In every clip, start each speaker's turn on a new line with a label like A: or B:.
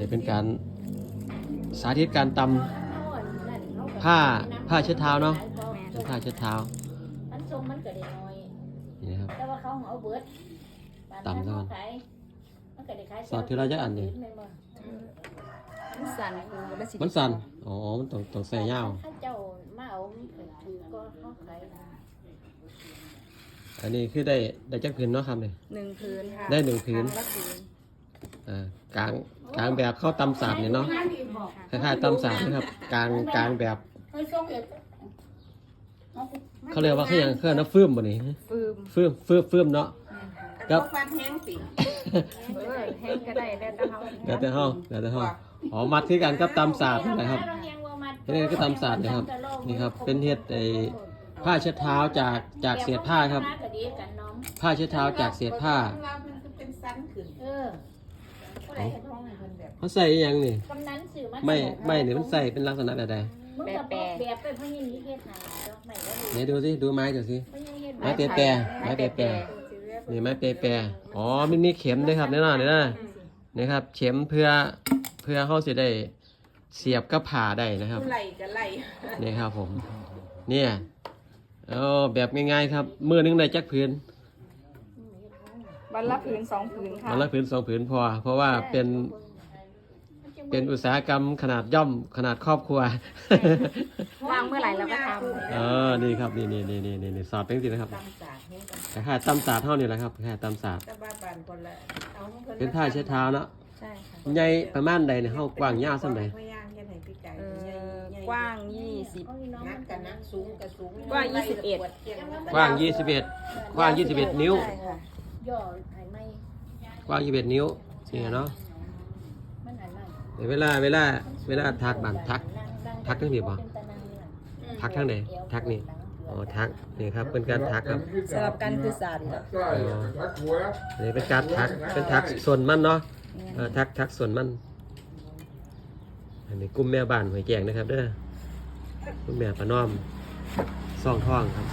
A: นี้เป็นการสาธิตการตำผ้าผ้าเช็ดเท้าเนาะเป็นผ้าเช็ดเท้า
B: มันทรงมันก็ได้น้อย
A: นี่นะครับ
B: แต่ว่าเขาเอาเบิด
A: ตำเท่านั้น
B: มันก็ได้ขาย
A: สอดทีละจักอันนี่
C: มันสั่นคือมันสิ
A: มันสั่นอ๋อ มันต้องต้องใส่ยาว
B: ถ้าเจ้ามาเอาถือก็เขาขาย
A: อันนี้คือได้ได้จักผืนเนาะครับเนี่ย
C: หนึ่งพื้นค่ะ
A: ได้หนึ่งผืน
C: ครั้ละผืน
A: อ่ากลางกลางแบบเข้าตำสาดเนี่ยเนาะคล้ายๆตำสาดนะครับกลางกลางแบบ
B: เฮ้ยส่งเอก
A: เขาเรียกว่าเขาอย่างเครื่องน้ำฟืมบ่นี่
C: ฟืม
A: ฟืมฟืมฟืมเนาะครับ
D: ฟันแห้งสิ
C: เออแห้งก็ได้แล้วแต่เฮา
A: เดี๋ยวแต่ห้องเดี๋ยวแต่ห้องอ๋อมัดคือกันกับตำสาดนี่แหละครับนี่ก็ตำสาดนะครับ นี่ครับ เป็นเฮ็ดไอ้ผ้าเช็ดเท้าจากจากเศษผ้าครับ ผ้าเช็ดเท้าจากเศษผ้า
D: เพิ่นแบบ
A: เขาใส่อหยังนี่
B: กำนันสื่อมา
A: ไม่ไม่นี่มันใส่เป็นลักษณะแบบใด
B: มึงก็บอกแบบไปเพราะยังนี้เฮ็ดหาดอกไม้แล้วดู
A: ไหนดูสิดูไม้ดูสิ
B: เพราะยังเฮ็ด
A: ไม้เปรแปรไม้เปรแปรนี่ไม้เปรแปรอ๋อมันมีเข็มด้วยครับแน่นอนเลยนะนี่ครับเข็มเพื่อเพื่อเขาสิได้เสียบกับผ่าได้นะครับ
D: ผู้ไหลก็ไหล
A: นี่ครับผม เนี่ยเออแบบง่ายๆครับมือหนึงได้จักผืน
C: วันละผืนสองผืนค่ะ
A: วันละผืนสองผืนพอ เพราะว่าเป็น เป็นอุตสาหกรรมขนาดย่อมขนาดครอบครัว
C: วางเมื่อไหร่เราก็ท
A: เออ นี่ครับ นี่นี่นี่นี่นี่นี่สอดเป็นจริงนะครับ
D: ตำสาดให้กัน
A: คล้ายๆตำสาดเท่านี้แหละครับคล้ายๆตำสาด
D: ตะบ้าบานคนละเอาของพิ่
A: เป็นผ้าเช็ดเท้าเนาะำ
C: ใช่ค่ะ
A: ใหญ่ประมาณใดเนี่ยเฮากว้างยาวส่ำใด
D: พยางแค่ไหนพี่ไก่
C: เอ
D: ใหญ่
C: อ
D: ใหญ่
C: กว้างยี่สิบ
D: นักกันนักสูงกับสูง
C: กว้างยี่สิบเอ็ด
A: กว้าง 21กว้าง 21 นิ้ว
C: ใช่ค่ะ
B: ย่อไอ้ไม่
A: กว้าง 21 นิ้วนี่เนาะ
B: มันอันนั้น
A: แต่ เวลาเวลาเวลาทักบันทัก ทักทั้งนี้บ่ทักทางไหนทักนี่อ๋อทักนี่ครับเป็นการทักครับ
C: สลับกันคือสั่น
E: ใช่ทักหัว
A: นี่เป็นการทักเป็นทักส่วนมันเนาะเออทักทักส่วนมันอันนี้กลุ่มแม่บ้านหอยแกงนะครับเด้อกลุ่มแม่ประนอมซ่องท่องครับ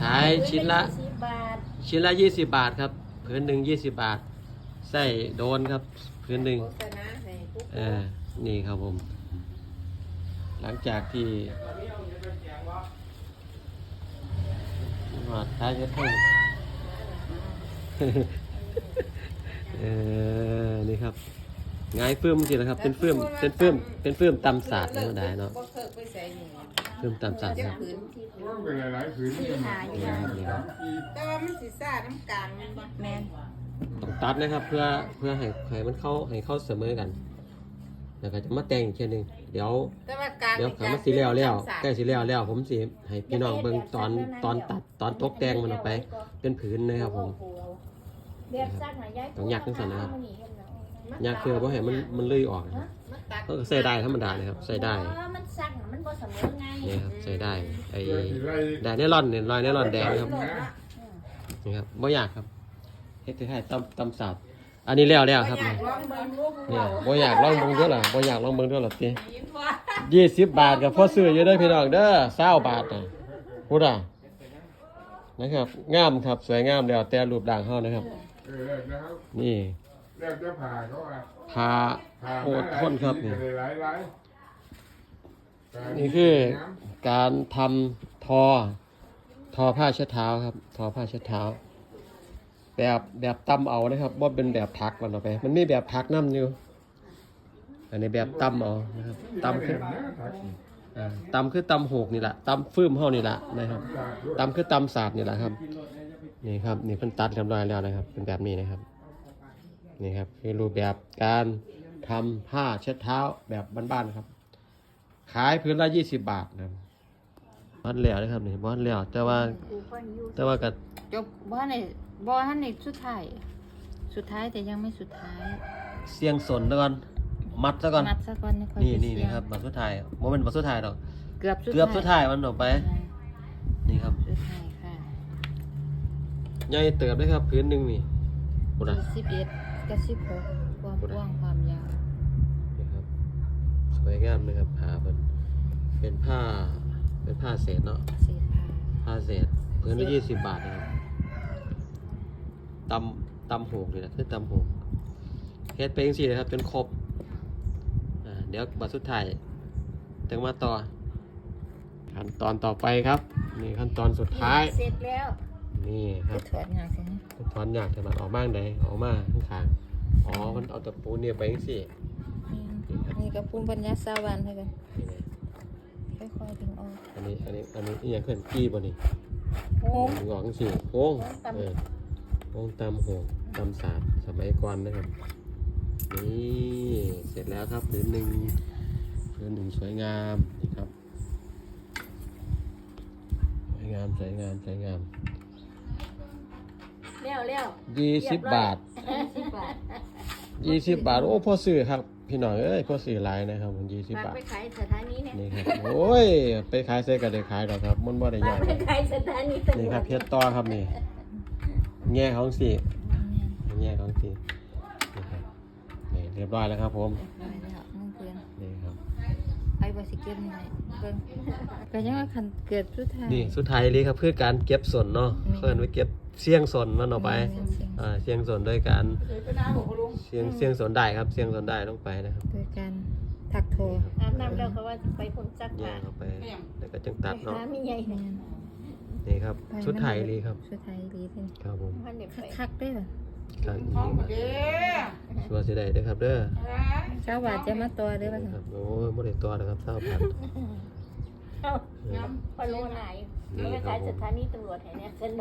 A: ขายชิ้นละ
B: สิบบาท
A: ชิ้นละยี่สิบบาทครับพื้นหนึ่งยี่สิบบาท ใส่โดนครับพื้นหนึ่ง
D: โฆษณาให้ปุ๊บ
A: เออนี่ครับผม หลังจากที่หอดท้ายจะทั้งเออนี่ครับง่ายเฟื่มจริงๆนะครับ เป็นเฟื่มเป็นเฟื่มเป็นเฟื่มตำศาสตร์ธรรมดาเนาะ
D: บ่เคิกไปใส่นี่
A: เฟื่มตำศาสตร์ครับ
D: ผืน
E: ร่วมกันหลายๆผืนนี่มัน
A: นี่ครับนี่ครับ
D: แต่ว่ามันสิซ่าน้ำกลางมันบ่
C: แมน
A: ต้องตัดนะครับเพื่อเพื่อให้ให้มันเข้าให้เข้าเสมอกันแล้วก็จะมาแต่งอีกทีหนึงเดี๋ยว
D: แต่ว่ากลาง
A: เดี๋ยวขามันสีแล้วแล้วใกล้สีแล้วแล้ว ผมสิให้พี่น้องเบิ่งตอนตอนตัดตอนตกแต่งมันออกไป เป็นผืนนะครับผม
B: แบบซักหน่อยย้าย
A: ต้องยักจังซั่นนะครับ ยากคือเพราะเห็นมันมันเลื่อยออกนะครับ
D: มันตัด
A: ก็ใส่ได้ธรรมดาเลยครับใส่ได้
B: มันซักมันบ่เสมอไง
A: นี่ครับใส่ได้ไอ้
E: เดี๋ยวสิไล่
A: แดดเนลอนเนี่ยรอยเนลอนแดงนะครับ นี่ครับบ่ยากครับ เฮ็ดคล้ายๆตำตำสาบอันนี้แล้วแล้วครับ
D: อยา
A: นี่
D: กลองเบิ่งรูป
A: เนี่ยบ่อยากลองเบิ่งเด้อล่ะบ่อยากลองเบิ่งเด้อล่ะติ
D: ยินว่า
A: ยี่สิบบาทกับพ่อซื้ออยู่เด้อพี่น้องเด้อเศร้าบาทนะพูดอะนะครับงามครับสวยงามแล้วแต่รูปด่างเขานะครับ
E: เออแล้วนะครับ
A: นี่
E: แล้วจะผ่าเขาอะ
A: พา
E: ผ่า
A: โอดทนครับนี่
E: หลายหลายๆ
A: นี่คือการทำทอ ทอผ้าเช็ดเท้าครับ ทอผ้าเช็ดเท้า แบบแบบตำเอานะครับว่าเป็นแบบทักมันออกไป มันมีแบบทักน้ำอยู่ อันนี้แบบตำเอานะครับตำคืออ่าตำคือตำหกนี่แหละตำฟื้มเฮานี่แหละนะครับตำคือตำศาสตร์นี่แหละครับ นี่ครับนี่เพิ่นตัดเรียบร้อยแล้วนะครับ เป็นแบบนี้นะครับ นี่ครับคือรูปแบบการทำผ้าเช็ดเท้าแบบบ้านๆครับ ขายพื้นละยี่สิบบาทนะบ้านเหลียวนะครับนี่บ้านเหลียวแต่ว่าแต่ว่ากับ
C: จบบ่ใน บ่ทันในสุดท้าย สุดท้ายแต่ยังไม่สุดท้าย
A: เสียงสนซะก่อน มัดซะก่อน
C: นัดซะก่อนค่อย
A: นี่
C: ไป
A: นี่
C: เสี่
A: นี่
C: ยง
A: ครับบัตรสุดท้ายโมเมนต์บัตรสุดท้ายหรอก
C: เกือบสุด
A: เกือบสุดท้ายมันออกไป
C: ใช่
A: นี่ครับ
C: สุดท้ายค่ะ
A: ใหญ่เติบเลยครับพื้นหนึ่งนี่บุระ
C: สิบเอ็ดกับสิบหกความกว้างความยาว
A: นี่ครับสวยงามเลยครับผ้าเป็นเป็นผ้าเป็นผ้าเศษเนาะ
C: เศษผ้า
A: ผ้าเศษพื้นละยี่สิบบาทนะครับ ตำตำหกนี่แหละคือตำหกเฮ็ดไปจังซี่นะครับ จนครบอ่าเดี๋ยวบัดสุดท้ายจังมาต่อ ขั้นตอนต่อไปครับ นี่ขั้นตอนสุดท้าย
B: เสร็จแล้ว
A: นี่ครับ
C: ถอดงานใช่ไหม
A: ถอนอยากจะบัดออกมากใดออกมาข้างข้างๆอ๋อ มันเอาตะปูเนี่ยไปจังซี่
C: นี่กับภูมิปัญญาชาวบ้านเท่ากัน
A: นี่นะ
C: ค่อยๆดึงออก
A: อันนี้ อันนี้ อันนี้อีหยังขึ้นกี้บ่นี่
C: โอ้
A: ดึงออกจังซี่โค้งเออ โค้งตำโหงตำสาดสมัยก่อนนะครับ นี่เสร็จแล้วครับผืนหนึ่งผืนหนึ่งสวยงามนี่ครับสวยงามสวยงามสวยงาม
B: เร็วเร็ว
A: ยี่สิบบาท
C: สิบบาท
A: ยี่สิบบาท โอ้พ่อซื้อครับ พี่น้องเอ้ยพ่อซื้อหลายนะครับมันยี่สิบ
B: ฝาก
A: บาท
B: ไปขายสถานีเนี่ย
A: นี่ครับโอ้ยไปขายเซ็ก็ได้ขายดอกครับมันบ่ได้าก
B: ฝายไปขายสถานีตำร
A: นี่
B: ว
A: ครับ
B: จ
A: เพียต่อครับนี่ แง่ของสีแง่ของสีนี่ครับนี่เรียบร้อยแล้วครับผม
C: ไปแล้วมึงเพื่อน
A: นี่ครับ
C: ไปบสิเก็บหน่อยเบิ่งก็ยังว่าคันเกิดสุดท้าย
A: นี่สุดท้ายเลยครับคือการเก็บส่วนเนาะ
C: อืม
A: เพื่อนไปเก็บเสี่ยงส่วนมันออกไป
C: อืมเสี่ยง
A: อ่าเสี่ยงส่วนด้วยการ
D: เคยไปน้าบอกคุณลุง
A: เสี่ยงเสี่ยงส่วนได้ครับเสี่ยงส่วนได้ลงไปนะครับ
C: โดยการถักโท
B: อาบน้ำแล้วเขาว่าไปผมซัก
A: แย่
B: ผ้า
A: เข้าไปแล้วก็จึงตัด
B: ไป
A: เนาะ
B: หามีใหญ่
C: แม่ น
A: นี่ครับ
C: ไป
A: สุดท้ายเลยครับ
C: สุดท้ายลีเพิ่น
A: ครับผม
B: พันเด็กไป
C: คักๆได้อ
A: ครับ
D: ท้องมาเด้อ
A: ชัวร์สิได้เด้อครับเด้อ
C: เจ้าบาทจะมาต่อเด้อว่า
A: นี่
C: ซั่น
A: ครับโอ้ยบ่ได้ตัวนะครับเศร้าพัน
B: เอ้าพอรู้ไหนไม่ไปขายสถานีตำรวจแห่งนี้เส้น